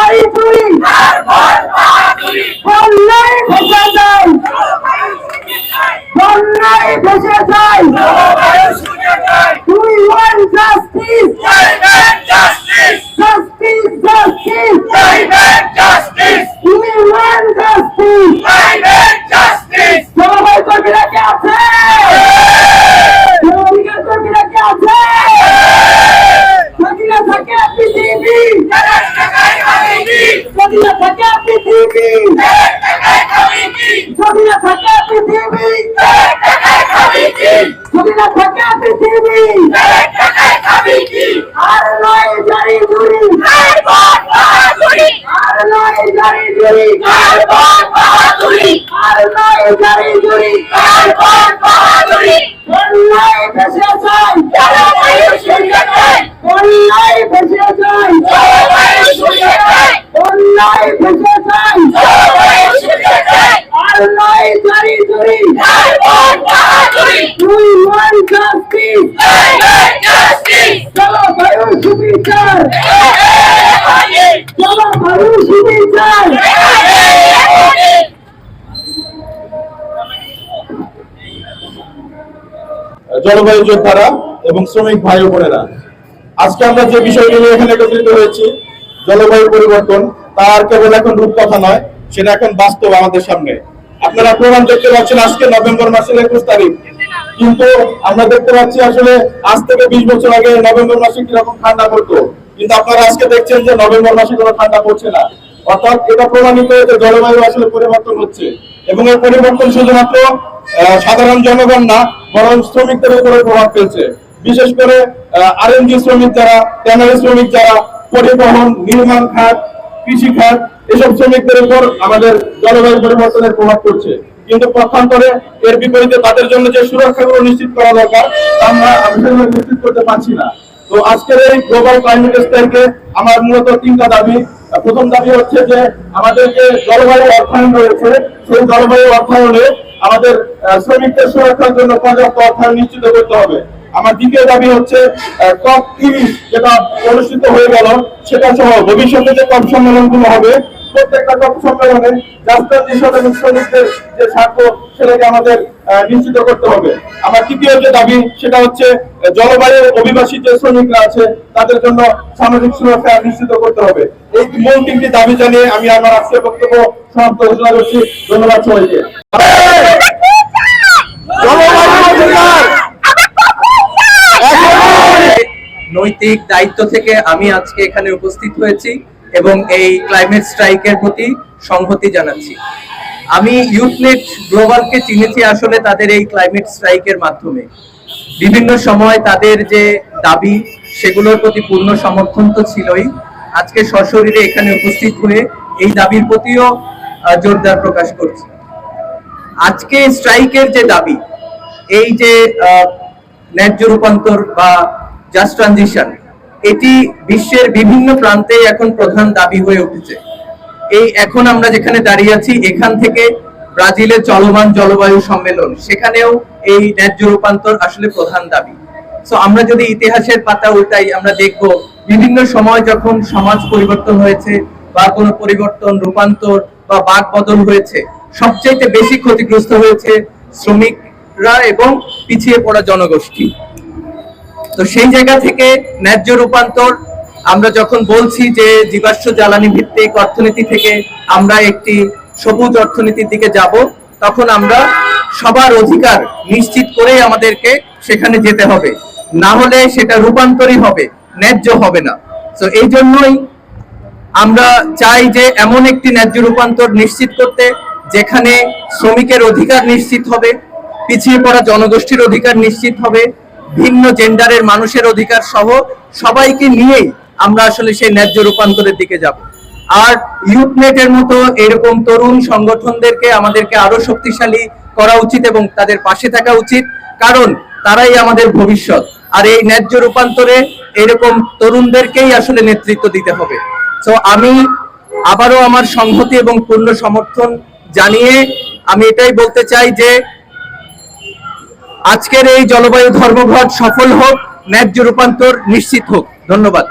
ভাই তুই বন্যায় ভেসে যায় বন্যায় ভেসে যায় থাকে পৃথিবী স্বাধীনতা থাকে পৃথিবী, আর নয় জারি জুড়ি আর নয় জারি জুড়ি আর নয় জারি জুড়ি অন্যায় যায় ওয়ান জাস্টিস জলবায়ু যোদ্ধারা এবং শ্রমিক ভাই বোনেরা, আজকে আমরা যে বিষয়টি নিয়ে এখানে একত্রিত হয়েছি, জলবায়ু পরিবর্তন তার কেবল এখন রূপকথা নয়, সেটা এখন বাস্তব আমাদের সামনে। আপনারা প্রমাণ দেখতে পাচ্ছেন আজকে নভেম্বর মাসের একুশ তারিখ। কিন্তু আমরা দেখতে পাচ্ছি আসলে আজ থেকে বিশ বছর আগে নভেম্বর মাসে কীরকম ঠান্ডা পড়তো। কিন্তু আপনারা আজকে দেখছেন যে নভেম্বর মাসে কোনো ঠান্ডা পড়ছে না। অর্থাৎ এটা প্রমাণিত যে জলবায়ু আসলে পরিবর্তন হচ্ছে। এবং এই পরিবর্তন শুধুমাত্র সাধারণ জনগণ না, বরং শ্রমিকদের উপরে প্রভাব ফেলছে। বিশেষ করে আরএনজি শ্রমিক যারা ট্যানারি শ্রমিক যারা, পরিবহন, নির্মাণ খাত কৃষি খাত এসব শ্রমিকদের উপর আমাদের জলবায়ু পরিবর্তনের প্রভাব পড়ছে। কিন্তু পক্ষান্তরে এর বিপরীতে তাদের জন্য যে সুরক্ষাগুলো নিশ্চিত করা দরকার আমরা নিশ্চিত করতে পারছি না। তো আজকের এই গ্লোবাল ক্লাইমেট আমার মূলত তিনটা দাবি। প্রথম দাবি হচ্ছে যে আমাদের যে জলবায়ু অর্থায়ন রয়েছে। সেই জলবায়ু অর্থায়নে আমাদের শ্রমিকদের সুরক্ষার জন্য পর্যাপ্ত অর্থায়ন নিশ্চিত করতে হবে। আমার দ্বিতীয় দাবি হচ্ছে কপ তিরিশ যেটা অনুষ্ঠিত হয়ে গেল, সেটা সহ ভবিষ্যতে যে কপ সম্মেলনগুলো হবে, প্রত্যেকটা কপ সম্মেলনে জাস্টার যেসব এবং শ্রমিকদের যে স্বার্থ, সেটাকে আমাদের নিশ্চিত করতে হবে। আমার তৃতীয় যে দাবি, সেটা হচ্ছে জলবায়ু অভিবাসী যে শ্রমিকরা আছে, তাদের জন্য সামাজিক সুরক্ষা নিশ্চিত করতে হবে। এই মূল তিনটি দাবি জানিয়ে আমি আমার আজকের বক্তব্য সমাপ্ত ঘোষণা করছি। ধন্যবাদ সবাইকে। নৈতিক দায়িত্ব থেকে আমি আজকে এখানে উপস্থিত হয়েছি এবং এই ক্লাইমেট স্ট্রাইকের প্রতি সংহতি জানাচ্ছি। আমি ইউথনেট গ্লোবালকে চিনেছি আসলে তাদের এই ক্লাইমেট স্ট্রাইকের মাধ্যমে। বিভিন্ন সময় তাদের যে দাবি, সেগুলোর প্রতি পূর্ণ সমর্থন তো ছিলই। আজকে সশরীরে এখানে উপস্থিত হয়ে এই দাবির প্রতিও জোরদার প্রকাশ করছি। আজকে স্ট্রাইকের যে দাবি, এই যে ন্যায্য রূপান্তর বা জাস্ট ট্রানজিশন এটি বিশ্বের বিভিন্ন প্রান্তে এখন প্রধান দাবি হয়ে উঠেছে। এই এখন আমরা যেখানে দাঁড়িয়ে আছি, এখান থেকে ব্রাজিলের চলমান জলবায়ু সম্মেলন, সেখানেও এই ন্যায্য রূপান্তর আসলে প্রধান দাবি। সো আমরা যদি ইতিহাসের পাতা উল্টাই, আমরা দেখব বিভিন্ন সময় যখন সমাজ পরিবর্তন হয়েছে বা কোনো পরিবর্তন, রূপান্তর বা বাক বদল হয়েছে সবচেয়ে বেশি ক্ষতিগ্রস্ত হয়েছে শ্রমিকরা এবং পিছিয়ে পড়া জনগোষ্ঠী। তো সেই জায়গা থেকে ন্যায্য রূপান্তর, আমরা যখন বলছি যে জীবাশ্ম জ্বালানি ভিত্তিক অর্থনীতি থেকে আমরা একটি সবুজ অর্থনীতির দিকে যাব, তখন আমরা সবার অধিকার নিশ্চিত করেই আমাদেরকে সেখানে যেতে হবে। না হলে সেটা রূপান্তরই হবে, ন্যায্য হবে না। তো এই জন্যই আমরা চাই যে এমন একটি ন্যায্য রূপান্তর নিশ্চিত করতে, যেখানে শ্রমিকের অধিকার নিশ্চিত হবে, পিছিয়ে পড়া জনগোষ্ঠীর অধিকার নিশ্চিত হবে ভিন্ন জেন্ডারের মানুষের অধিকার সহ সবাইকে নিয়েই আমরা আসলে সেই ন্যায্য রূপান্তরের দিকে যাব। আর ইউথনেটের মতো এরকম তরুণ সংগঠনদেরকে আমাদেরকে আরও শক্তিশালী করা উচিত এবং তাদের পাশে থাকা উচিত, কারণ তারাই আমাদের ভবিষ্যৎ। আর এই ন্যায্য রূপান্তরে এরকম তরুণদেরকেই আসলে নেতৃত্ব দিতে হবে। তো আমি আবারও আমার সংহতি এবং পূর্ণ সমর্থন জানিয়ে আমি এটাই বলতে চাই যে আজকের এই জলবায়ু ধর্মঘট সফল হোক ন্যায্য রূপান্তর নিশ্চিত হোক। ধন্যবাদ।